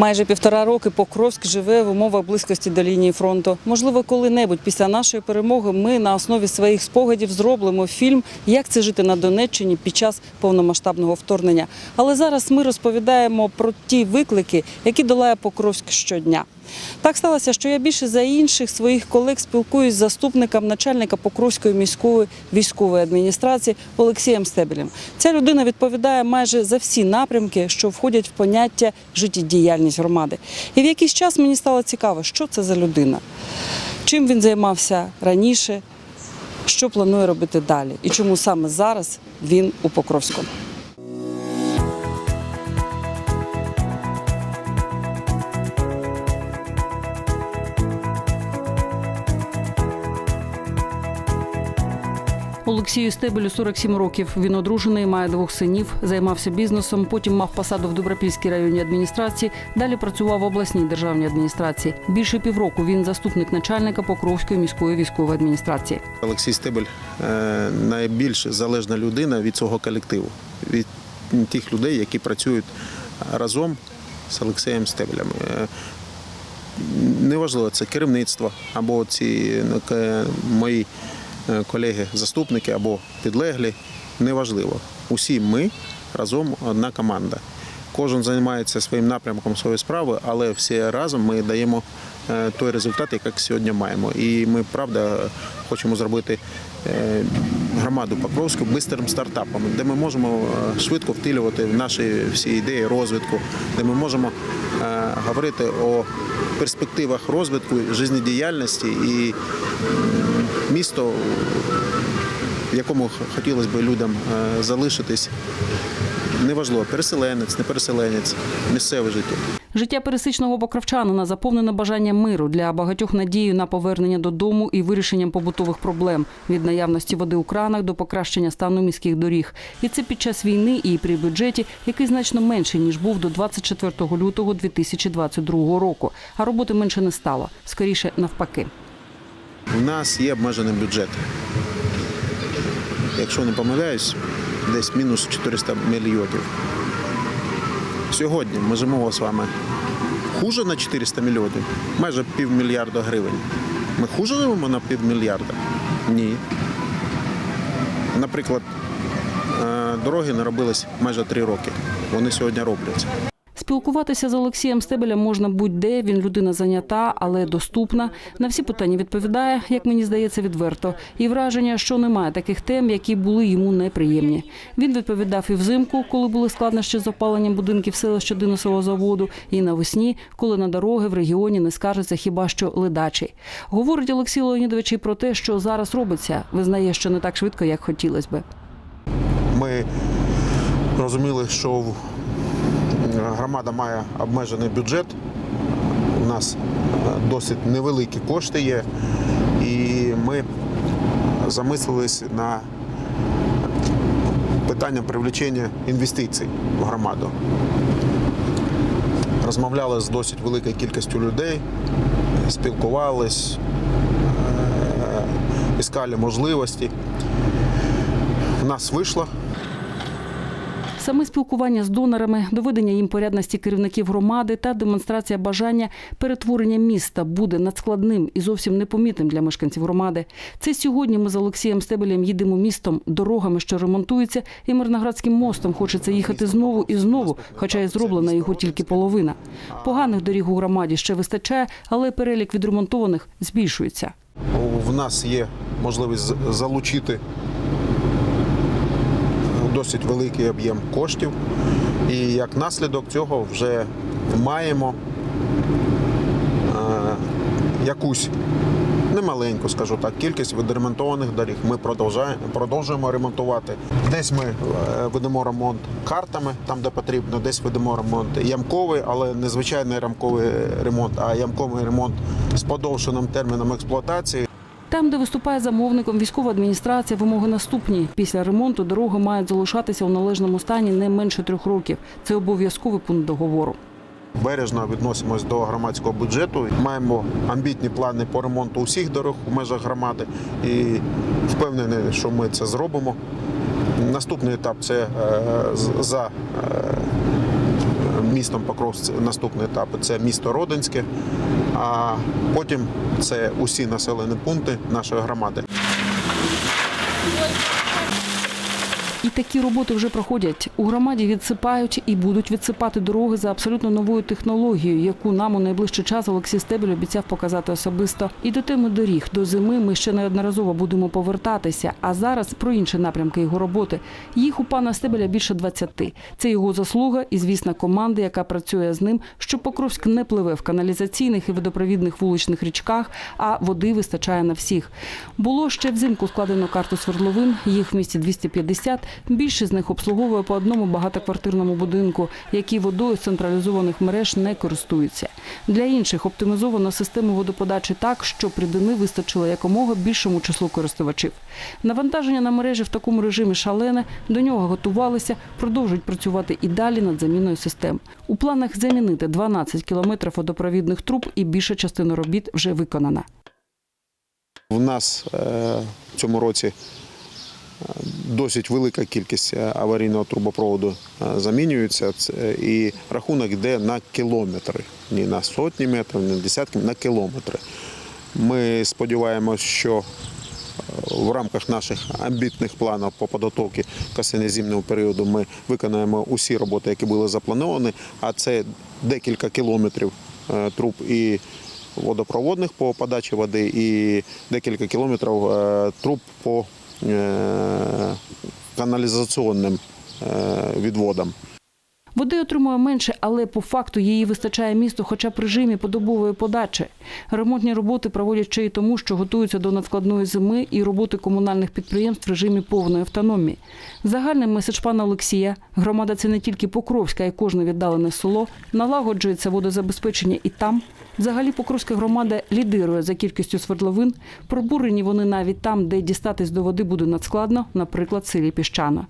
Майже півтора роки Покровськ живе в умовах близькості до лінії фронту. Можливо, коли-небудь після нашої перемоги ми на основі своїх спогадів зробимо фільм, як це жити на Донеччині під час повномасштабного вторгнення. Але зараз ми розповідаємо про ті виклики, які долає Покровськ щодня. Так сталося, що я більше за інших своїх колег спілкуюсь з заступником начальника Покровської міської військової адміністрації Олексієм Стебелем. Ця людина відповідає майже за всі напрямки, що входять в поняття життєдіяльність громади. І в якийсь час мені стало цікаво, що це за людина, чим він займався раніше, що планує робити далі, і чому саме зараз він у Покровську. Олексію Стебелю 47 років. Він одружений, має двох синів, займався бізнесом. Потім мав посаду в Добропільській районній адміністрації. Далі працював в обласній державній адміністрації. Більше півроку він заступник начальника Покровської міської військової адміністрації. Олексій Стебель е, найбільш залежна людина від цього колективу, від тих людей, які працюють разом з Олексієм Стебелем. Е, Неважливо, це керівництво або ці ну, мої е, колеги-заступники або підлеглі. Неважливо. Усі ми разом одна команда. Кожен займається своїм напрямком своєї справи, але всі разом ми даємо е, той результат, який сьогодні маємо. І ми правда хочемо зробити е, громаду Покровську бистрим стартапом, де ми можемо швидко втілювати наші всі ідеї розвитку, де ми можемо говорити о перспективах розвитку, життєдіяльності і місто, в якому хотілося б людям е, залишитись. Неважливо, переселенець, не переселенець, місцеве життя. Життя пересичного покровчанина заповнене бажанням миру для багатьох надією на повернення додому і вирішенням побутових проблем від наявності води у кранах до покращення стану міських доріг. І це під час війни і при бюджеті, який значно менший ніж був до 24 лютого 2022 року. А роботи менше не стало. Скоріше навпаки. У нас є обмежений бюджет. Якщо не помиляюсь, десь мінус 400 мільйонів. Сьогодні ми живемо з вами хуже на 400 мільйонів, майже півмільярда гривень. Ми хуже живемо на півмільярда? Ні. Наприклад, е, дороги не робились майже три роки. Вони сьогодні робляться. Спілкуватися з Олексієм Стебелем можна будь-де. Він людина зайнята, але доступна. На всі питання відповідає, як мені здається, відверто. І враження, що немає таких тем, які були йому неприємні. Він відповідав і взимку, коли були складнощі з опаленням будинків селища Диносового заводу, і навесні, коли на дороги в регіоні не скажеться хіба що ледачі. Говорить Олексій Леонідович і про те, що зараз робиться. Визнає, що не так швидко, як хотілося би. Ми розуміли, що громада має обмежений бюджет. У нас е, досить невеликі кошти є, і ми замислились на питання привлечення інвестицій в громаду. Розмовляли з досить великою кількістю людей, спілкувались, е, іскали можливості. У нас вийшло. Саме спілкування з донорами, доведення їм порядності керівників громади та демонстрація бажання перетворення міста буде надскладним і зовсім непомітним для мешканців громади. Це сьогодні ми з Олексієм Стебелем їдемо містом, дорогами, що ремонтуються, і Мирноградським мостом хочеться їхати знову і знову, хоча й зроблена його тільки половина. Поганих доріг у громаді ще вистачає, але перелік відремонтованих збільшується. В нас є можливість залучити досить великий об'єм коштів. І як наслідок цього вже маємо е, якусь немаленьку, скажу так, кількість відремонтованих доріг. Ми продовжуємо, ремонтувати. Десь ми е, ведемо ремонт картами, там де потрібно, десь ведемо ремонт ямковий, але не звичайний ямковий ремонт, а ямковий ремонт з подовженим терміном експлуатації. Там, де виступає замовником військова адміністрація, вимоги наступні. Після ремонту дороги мають залишатися у належному стані не менше трьох років. Це обов'язковий пункт договору. Бережно відносимось до громадського бюджету. Маємо амбітні плани по ремонту усіх дорог у межах громади і впевнений, що ми це зробимо. Наступний етап це е, за е, містом Покровськ наступний етап це місто Родинське, а потім це усі населені пункти нашої громади. І такі роботи вже проходять. У громаді відсипають і будуть відсипати дороги за абсолютно новою технологією, яку нам у найближчий час Олексій Стебель обіцяв показати особисто. І до теми доріг до зими ми ще неодноразово будемо повертатися. А зараз про інші напрямки його роботи. Їх у пана Стебеля більше 20. Це його заслуга і, звісно, команди, яка працює з ним, щоб Покровськ не пливе в каналізаційних і водопровідних вуличних річках, а води вистачає на всіх. Було ще взимку складено карту свердловин. Їх в місті 250. Більшість з них обслуговує по одному багатоквартирному будинку, які водою з централізованих мереж не користуються. Для інших оптимізовано систему водоподачі так, щоб рідини вистачило якомога більшому числу користувачів. Навантаження на мережі в такому режимі шалене. До нього готувалися, продовжують працювати і далі над заміною систем. У планах замінити 12 кілометрів водопровідних труб і більша частина робіт вже виконана. В нас е, в цьому році досить велика кількість е, аварійного трубопроводу е, замінюється. І рахунок йде на кілометри, не на сотні метрів, не на десятки, на кілометри. Ми сподіваємося, що е, в рамках наших амбітних планів по підготовці к осінньо-зимному періоду ми виконаємо усі роботи, які були заплановані, а це декілька кілометрів е, труб і водопроводних по подачі води і декілька кілометрів е, труб по е, каналізаційним е, відводам. Води отримує менше, але по факту її вистачає місту хоча б в режимі подобової подачі. Ремонтні роботи проводять ще й тому, що готуються до надскладної зими і роботи комунальних підприємств в режимі повної автономії. Загальний меседж пана Олексія громада це не тільки Покровська, а й кожне віддалене село. Налагоджується водозабезпечення і там. Взагалі Покровська громада лідирує за кількістю свердловин. Пробурені вони навіть там, де дістатись до води буде надскладно, наприклад, селі Піщана.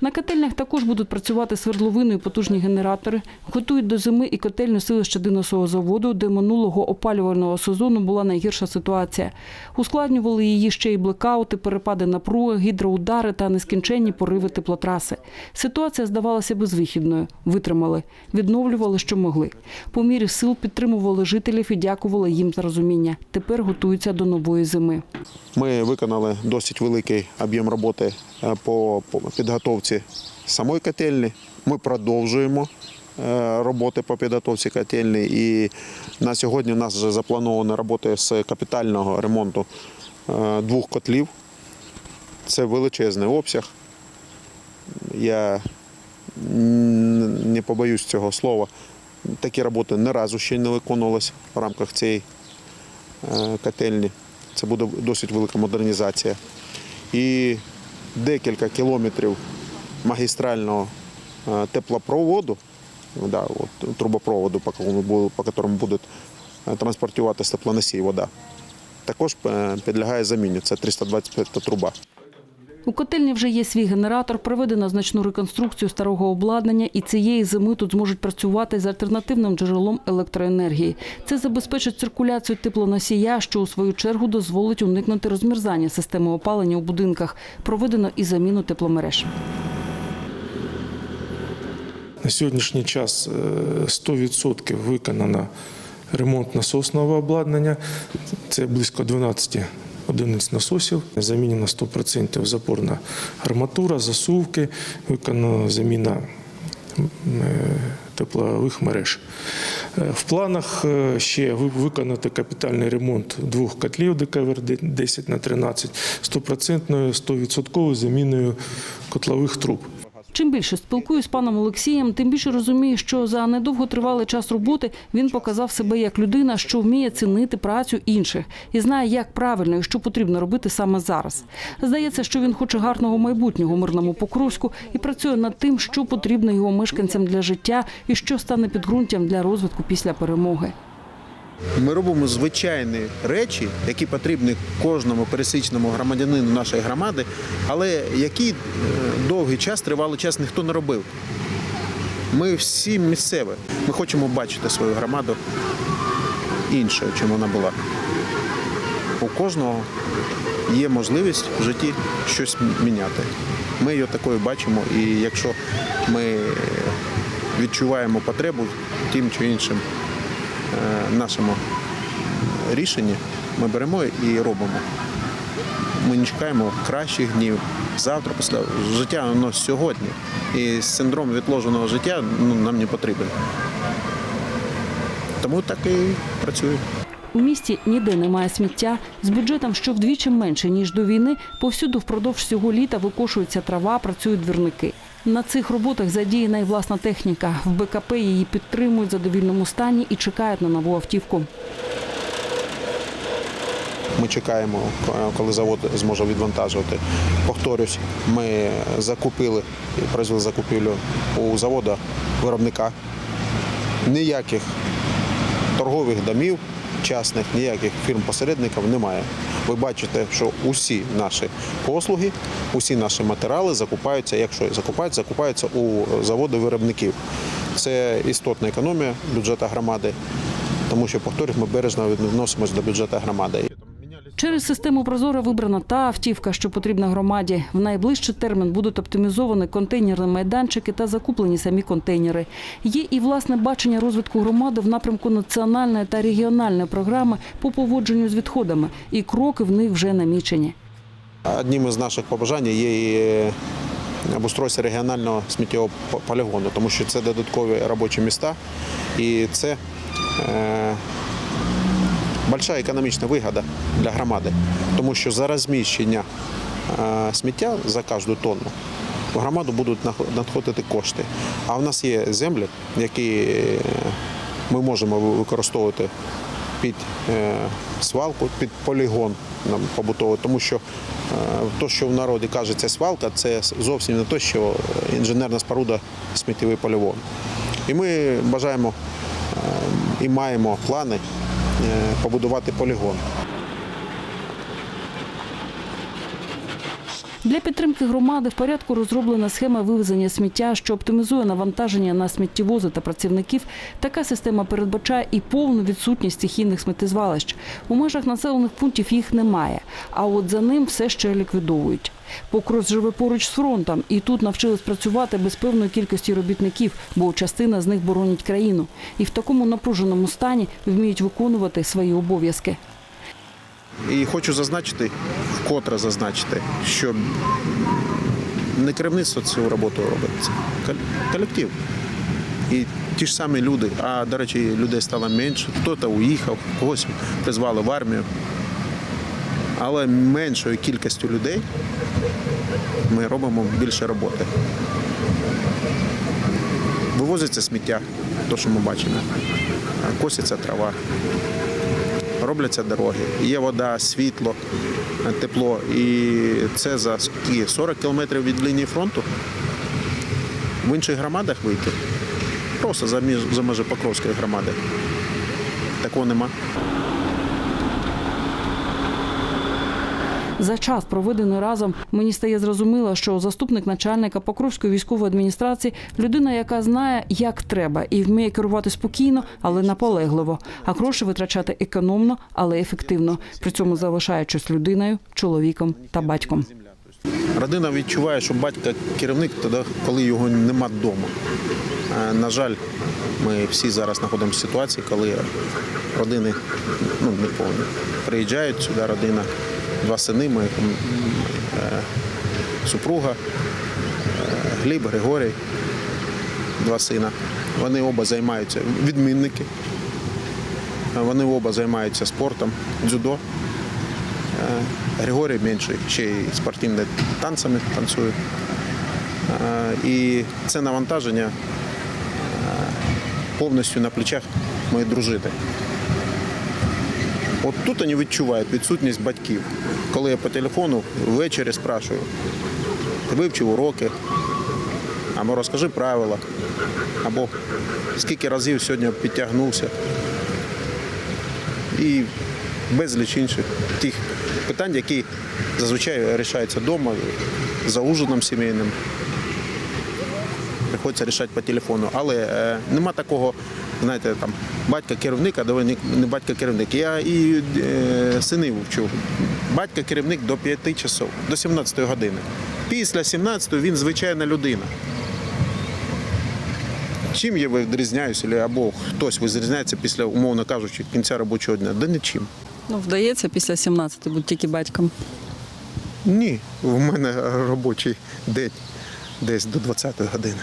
На котельнях також будуть працювати свердловини і потужні генератори. Готують до зими і котельню селища Диносового заводу, де минулого опалювального сезону була найгірша ситуація. Ускладнювали її ще й блекаути, перепади напруги, гідроудари та нескінченні пориви теплотраси. Ситуація здавалася безвихідною. Витримали, відновлювали, що могли. По мірі сил підтримували жителів і дякували їм за розуміння. Тепер готуються до нової зими. Ми виконали досить великий об'єм роботи е, по по підготовці самої котельні. Ми продовжуємо е, роботи по підготовці котельні. І на сьогодні у нас вже заплановані роботи з капітального ремонту е, двох котлів. Це величезний обсяг. Я не побоюсь цього слова. Такі роботи ні разу ще не виконувалися в рамках цієї е, котельні. Це буде досить велика модернізація. І декілька кілометрів магістрального е, теплопроводу, да, от, трубопроводу, по по якому буде е, транспортуватися теплоносій вода. Також е, підлягає заміні. Це 325 труба. У котельні вже є свій генератор, проведено значну реконструкцію старого обладнання, і цієї зими тут зможуть працювати з альтернативним джерелом електроенергії. Це забезпечить циркуляцію теплоносія, що у свою чергу дозволить уникнути розмерзання системи опалення у будинках. Проведено і заміну тепломереж. На сьогоднішній час е, 100% виконано ремонт насосного обладнання. Це близько 12 одиниць насосів. Замінена 100% запорна арматура, засувки, виконана заміна е, теплових мереж. Е, В планах е, ще виконати капітальний ремонт двох котлів ДКВР 10 на 13 100% 100% заміною котлових труб. Чим більше спілкуюсь з паном Олексієм, тим більше розумію, що за недовготривалий час роботи він показав себе як людина, що вміє цінити працю інших і знає, як правильно і що потрібно робити саме зараз. Здається, що він хоче гарного майбутнього мирному Покровську і працює над тим, що потрібно його мешканцям для життя і що стане підґрунтям для розвитку після перемоги. Ми робимо звичайні речі, які потрібні кожному пересічному громадянину нашої громади, але які е, довгий час, тривалий час ніхто не робив. Ми всі місцеві. Ми хочемо бачити свою громаду іншою, чим вона була. У кожного є можливість в житті щось міняти. Ми її такою бачимо, і якщо ми відчуваємо потребу тим чи іншим е, нашому рішенні, ми беремо і робимо. Ми не чекаємо кращих днів. Завтра, після життя воно сьогодні. І синдром відложеного життя ну, нам не потрібен. Тому так і працюємо. У місті ніде немає сміття. З бюджетом, що вдвічі менше ніж до війни, повсюду впродовж всього літа викошується трава, працюють двірники. На цих роботах задіяна і власна техніка. В БКП її підтримують в задовільному стані і чекають на нову автівку. Ми чекаємо, коли завод зможе відвантажувати. Повторюсь, ми закупили провели закупівлю у заводу виробника. Ніяких торгових домів частних, ніяких фірм-посередників немає. Ви бачите, що усі наші послуги, усі наші матеріали закупаються, якщо закупаються, закупаються у заводу виробників. Це істотна економія бюджету громади, тому що, повторюсь, ми бережно відносимося до бюджету громади. Через систему Прозора вибрана та автівка, що потрібна громаді. В найближчий термін будуть оптимізовані контейнерні майданчики та закуплені самі контейнери. Є і власне бачення розвитку громади в напрямку національної та регіональної програми по поводженню з відходами, і кроки в них вже намічені. Одним із наших побажань є і е, обустройство регіонального сміттєвого полігону, тому що це додаткові робочі міста і це е, большая економічна вигода для громади, тому що за розміщення е, сміття за кожну тонну в громаду будуть надходити кошти. А в нас є землі, які е, ми можемо ви- використовувати під е, свалку, під полігон нам побутовий, тому що е, то, що в народі кажеться свалка, це зовсім не те, що інженерна споруда сміттєвий полігон. І ми бажаємо і маємо плани побудувати полігон. Для підтримки громади в порядку розроблена схема вивезення сміття, що оптимізує навантаження на сміттєвози та працівників. Така система передбачає і повну відсутність стихійних сміттєзвалищ. У межах населених пунктів їх немає, а от за ним все ще ліквідовують. Покрос живе поруч з фронтом, і тут навчились працювати без певної кількості робітників, бо частина з них боронять країну. І в такому напруженому стані вміють виконувати свої обов'язки. І хочу зазначити, вкотре зазначити, що не керівництво цю роботу робить, колектив. І ті ж самі люди, а до речі, людей стало менше, хтось уїхав, когось призвали в армію. Але меншою кількістю людей ми робимо більше роботи. Вивозиться сміття, то, що ми бачимо, коситься трава робляться дороги, є вода, світло, тепло. І це за скільки? 40 кілометрів від лінії фронту. В інших громадах вийти. Просто за межі Покровської громади. Такого нема. За час, проведений разом, мені стає зрозуміло, що заступник начальника Покровської військової адміністрації людина, яка знає, як треба, і вміє керувати спокійно, але наполегливо, а гроші витрачати економно, але ефективно, при цьому залишаючись людиною, чоловіком та батьком. Родина відчуває, що батько керівник коли його нема вдома. Е, На жаль, ми всі зараз знаходимося в ситуації, коли родини ну, не повні. Приїжджають сюди родина, два сини, ми, е, супруга, е, Гліб, Григорій, два сина. Вони оба займаються відмінники. Вони оба займаються спортом, дзюдо. Е, Григорій менший, ще й спортивними танцями танцює. І це навантаження повністю на плечах моєї дружини. От тут вони відчувають відсутність батьків. Коли я по телефону ввечері спрашую, вивчив уроки, або розкажи правила, або скільки разів сьогодні підтягнувся. І безліч інших тих питань, які зазвичай вирішаються вдома, за ужином сімейним. Приходиться рішати по телефону. Але е, нема такого, знаєте, там батька керівник, а давай не, батько керівник. Я і е, синів вчу. Батько керівник до 5 часов, до 17 години. Після 17 він звичайна людина. Чим я відрізняюся, або хтось відрізняється після, умовно кажучи, кінця робочого дня? Да нічим. Ну, вдається після 17 бути тільки батьком. Ні, в мене робочий день десь до 20-ї години.